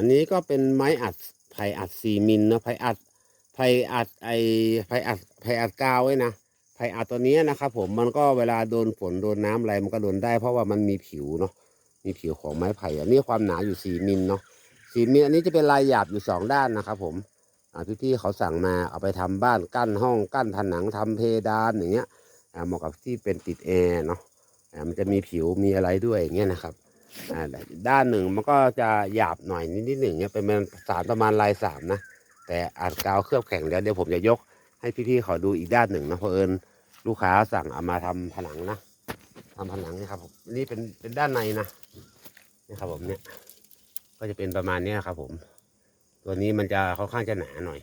อันนี้ก็เป็นไม้อัดไผ่อัดสี่มิลนะไผ่อัดไผ่อัดไอไผ่อัดไผ่อัดกาวไว้นะไผ่อัดตัวนี้นะครับผมมันก็เวลาโดนฝนโดนน้ำอะไรมันก็โดนได้เพราะว่ามันมีผิวเนาะมีผิวของไม้ไผ่อันนี้ความหนาอยู่สี่มิลเนาะสี่มิลอันนี้จะเป็นลายหยาบอยู่สองด้านนะครับผมอ่าพี่ๆเขาสั่งมาเอาไปทำบ้านกั้นห้องกั้นผนังทำเพดานอย่างเงี้ยอ่าเหมาะกับที่เป็นติดแอร์เนาะอ่ามันจะมีผิวมีอะไรด้วยอย่างเงี้ยนะครับ ด้านหนึ่งมันก็จะหยาบหน่อยนิดนิดหนึ่งเนี่ยเป็นเป็นสารประมาณลายสามนะ แต่อัดกาวเคลือบแข็งเดี๋ยวเดี๋ยวผมจะยกให้พี่ๆเขาดูอีกด้านหนึ่งนะเพราะเอิญลูกค้าสั่งเอามาทำผนังนะทำผนังนี่ครับผมนี่เป็นเป็นด้านในนะนี่ครับผมเนี่ยก็จะเป็นประมาณนี้ครับ ผม ตัวนี้มันจะค่อนข้างจะหนาหน่อย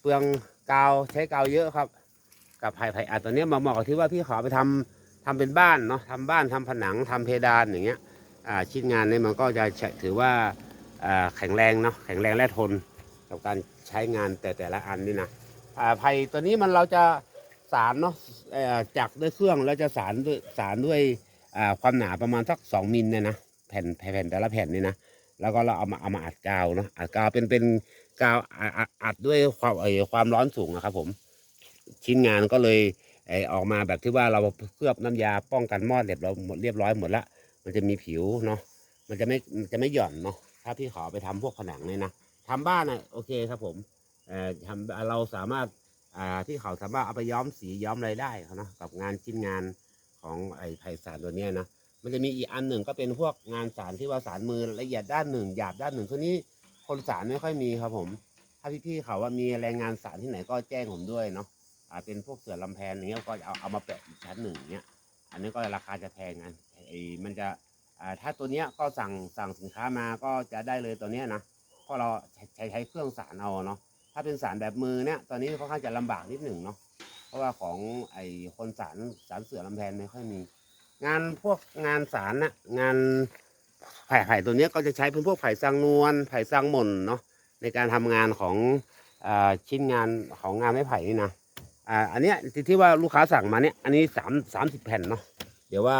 เปลืองกาวใช้กาวเยอะครับ กับไผ่ไผ่อัดตัวเนี้ยมาเหมาะกับที่ว่าพี่ขอไปทำ ทำเป็นบ้านเนาะทำบ้านทำผนังทำเพดานอย่างเงี้ยชิ้นงานนี่มันก็จะถือว่าแข็งแรงเนาะแข็งแรงและทนกับการใช้งานแต่แต่ละอันนี่นะอ่าไผ่ตัวนี้มันเราจะสารเนาะจักด้วยเครื่องแล้วจะสารด้วยสารด้วยความหนาประมาณสักสองมิลเนี่ยนะแผ่นแผ่นแต่ละแผ่นนี่นะแล้วก็เราเอามาเอามาอัดกาวเนาะอัดกาวเป็นเป็นกาวอัดด้วยความความร้อนสูงนะครับผมชิ้นงานก็เลย เอ่ออกมาแบบที่ว่าเราเคลือบน้ำยาป้องกันมอดเรียบร้อยหมดเรียบร้อยหมดละมันจะมีผิวเนาะมันจะไม่มันจะไม่หย่อนเนาะถ้าพี่ขอไปทำพวกผนังเนี่ยนะทำบ้านน่ะโอเคครับผมเอ่อทำเราสามารถอ่าที่เขาสามารถเอาไปย้อมสีย้อมอะไรได้เนาะกับงานชิ้นงานของไอ้ไผ่สารตัวเนี้ยนะมันจะมีอีกอันหนึ่งก็เป็นพวกงานสารที่ว่าสารมือละเอียดด้านหนึ่งหยาบด้านหนึ่งตัวนี้คนสารไม่ค่อยมีครับผม ถ้าพี่ๆเขาว่ามีแรงงานสารที่ไหนก็แจ้งผมด้วยเนาะ อ่าเป็นพวกเสือลำแพนอย่างเงี้ยก็เอาเอามาแปะอีกชั้นหนึ่งเนี้ยอันนี้ก็ราคาจะแพงนะไอ้มันจะอ่าถ้าตัวเนี้ยก็สั่งสั่งสินค้ามาก็จะได้เลยตัวเนี้ยนะเพราะเราใช้ใช้เครื่องสารเอาเนาะถ้าเป็นสารแบบมือเนี่ยตอนนี้ค่อนข้างจะลำบากนิดหนึ่งเนาะเพราะว่าของไอคนสารสารเสือลำแพนไม่ค่อยมี งานพวกงานสารนะงานไผ่ไผ่ตัวเนี้ยก็จะใช้เป็นพวกไผ่สังนวลไผ่สังหม่นเนาะในการทำงานของอ่าชิ้นงานของงานไม้ไผ่นี่นะ อ่าอันเนี้ยที่ที่ว่าลูกค้าสั่งมาเนี่ยอันนี้สามสามสิบแผ่นเนาะเดี๋ยวว่า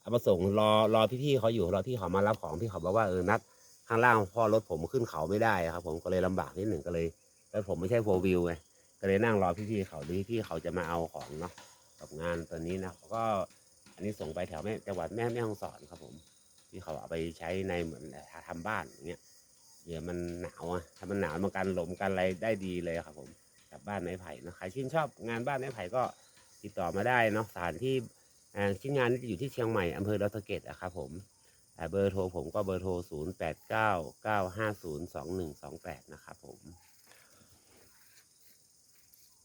เอามาส่งรอรอพี่ๆเขาอยู่รอที่เขามารับของพี่เขาบอกว่าเออนัดข้างล่างพ่อรถผมขึ้นเขาไม่ได้ครับ ผมก็เลยลำบากนิดหนึ่งก็เลยแล้วผมไม่ใช่โฟวิวไงก็เลยนั่งรอพี่ๆเขาดีพี่เขาจะมาเอาของเนาะกับงานตัวนี้นะก็อันนี้ส่งไปแถวแม่จังหวัดแม่แม่ฮ่องสอนครับผมที่เขาเอาไปใช้ในเหมือนทำบ้านอย่างเงี้ยเดี๋ยวมันหนาวอะถ้ามันหนาวมันกันลมกันอะไรได้ดีเลยครับผม บ้านไม้ไผ่นะใครชื่นชอบงานบ้านไม้ไผ่ก็ติดต่อมาได้เนาะสถานที่ชิ้นงานนี้จะอยู่ที่เชียงใหม่อำเภอดอยสะเก็ดอะครับผมอ่เบอร์โทรผมก็เบอร์โทร 0 8 9 9 5 0 2 1 2 8 นะครับผม